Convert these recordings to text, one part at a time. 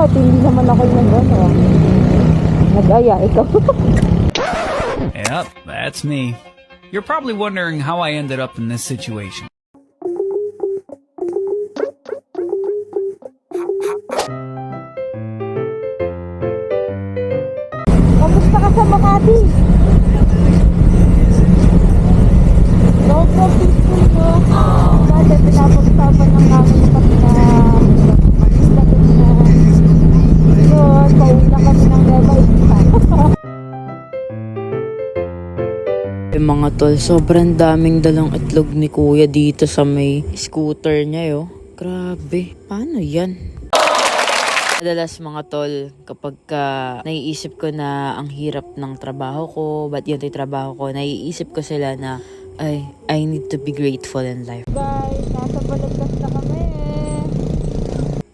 Bakit hindi naman ako yung ano? Nag-aya, ikaw. Yep, that's me. You're probably wondering how I ended up in this situation. Kamusta ka sa Makati? Sobrang peaceful mo. Dati pinapagsapan ng kami mga tol, sobrang daming dalang itlog ni kuya dito sa may scooter niya yo. Grabe, paano yan? Madalas mga tol, kapag ka naiisip ko na ang hirap ng trabaho ko, ba't yun yung trabaho ko, naiisip ko sila na, ay, I need to be grateful in life. Guys, nasa balagtas na kami.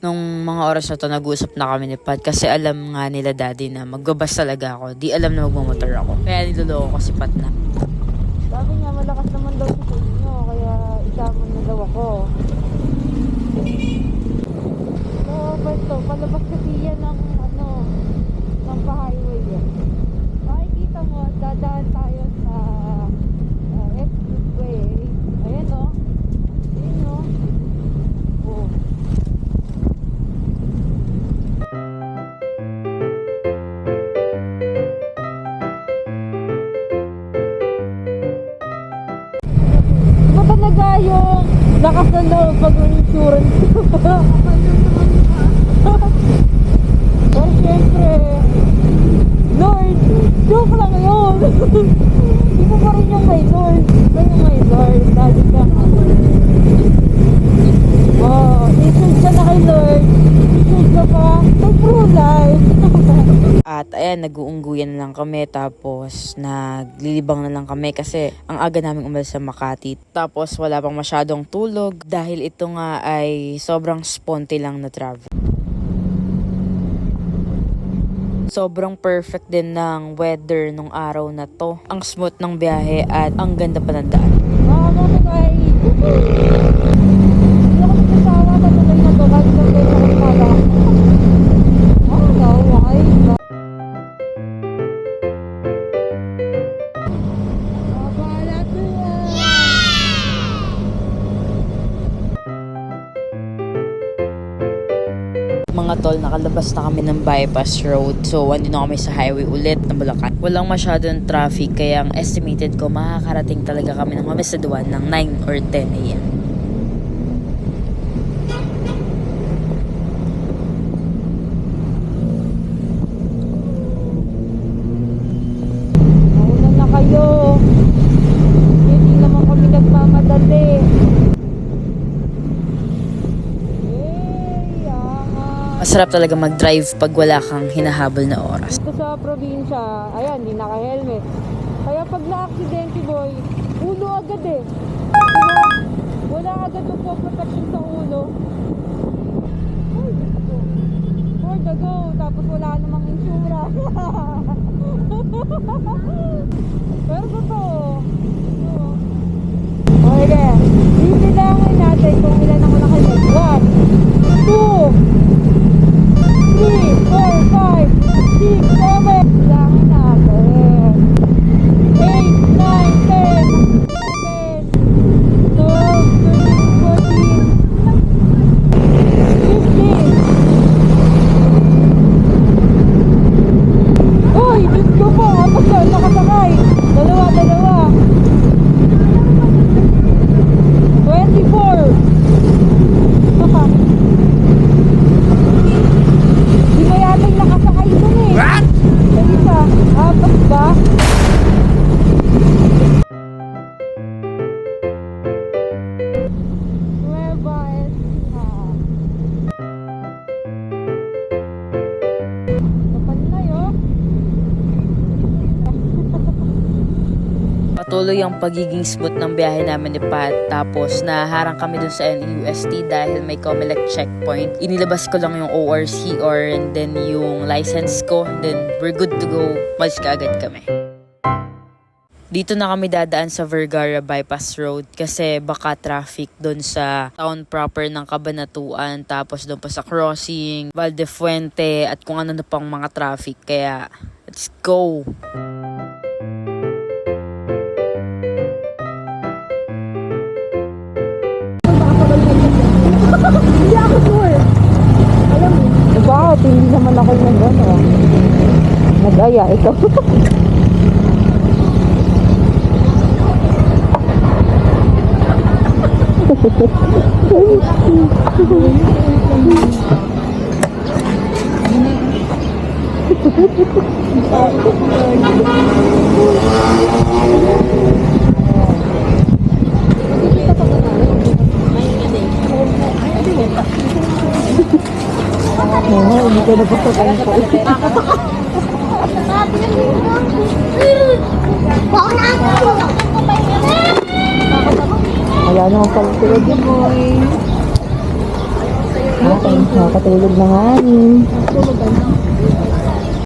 Nung mga oras na to, nag-uusap na kami ni Pat kasi alam nga nila daddy na magbabas talaga ako. Di alam na magmamotor ako. Kaya niloloko ko si Pat na. Malakas naman daw si inyo, kaya isama na daw ako. So, pwesto, palabas kasi yan ng, ano, ng pa-highway yan. Makikita mo, dadaan tayo sa uh, expressway. Ayan o. Ayan o. talaga yung lakas ng loob pag insurance. Pero syempre, Lord, joke lang yun. Mo pa rin yung may Lord. Iba yung may Lord. Dali ka. Oh, isig ka na kay Lord. Isig ka pa kay True Life. At ayan, nag-uungguyan na lang kami tapos naglilibang na lang kami kasi ang aga namin umalis sa Makati. Tapos wala pang masyadong tulog dahil ito nga ay sobrang sponte lang na travel. Sobrang perfect din ng weather nung araw na to. Ang smooth ng biyahe at ang ganda pa ng daan. Mama Tol, nakalabas na kami ng bypass road. So, andito kami sa highway ulit na Bulacan. Walang masyadong traffic, kaya ang estimated ko, makakarating talaga kami ng Mamisaduan ng 9 or 10 a.m. Mauna na kayo. Hindi naman kami nagmamadali. Hey, angas. Masarap talaga mag-drive pag wala kang hinahabol na oras. Ito sa probinsya, ayan, hindi naka-helmet. Kaya pag na-aksidente boy, ulo agad eh. Wala agad magpo-protection sa ulo. For the go, tapos wala namang insura. Pero totoo. Oo. Okay, bibilangin natin kung ilan ang walang helmet. One, two, Patuloy ang pagiging smooth ng biyahe namin ni Pat. Tapos naharang kami dun sa NUST dahil may Comelec checkpoint. Inilabas ko lang yung ORC or and then yung license ko. Then we're good to go. Malis ka agad kami. Dito na kami dadaan sa Vergara Bypass Road kasi baka traffic doon sa town proper ng Cabanatuan tapos doon pa sa crossing, Valdefuente at kung ano na pang mga traffic. Kaya, let's go! Nag-aya. Ikaw. Oo, hindi ka napagpapalong po. Wala naman pala tulog yun, boy. Okay, nakatulog na nga. eh.